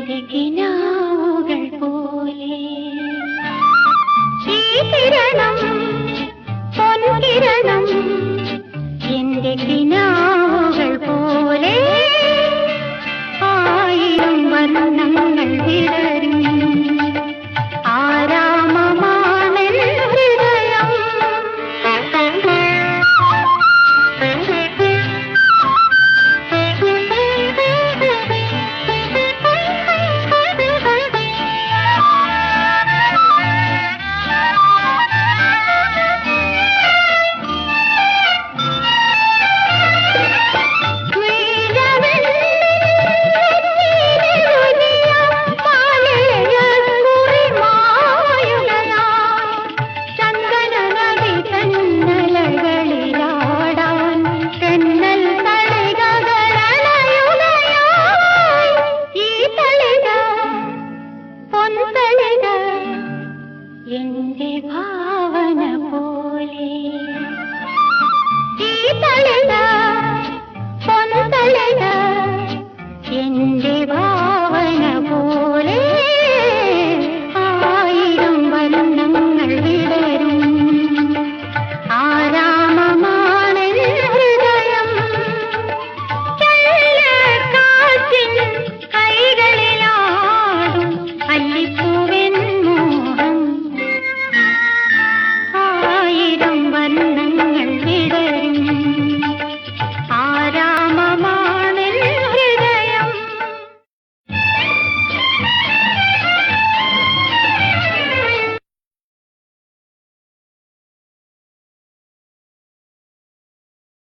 തിരകിനാവുകൾ പോലെ. ശ്രീകിരണം പൊൻകിരണം എന്റെ പോലെ. ആയിരം വർണങ്ങൾ വിട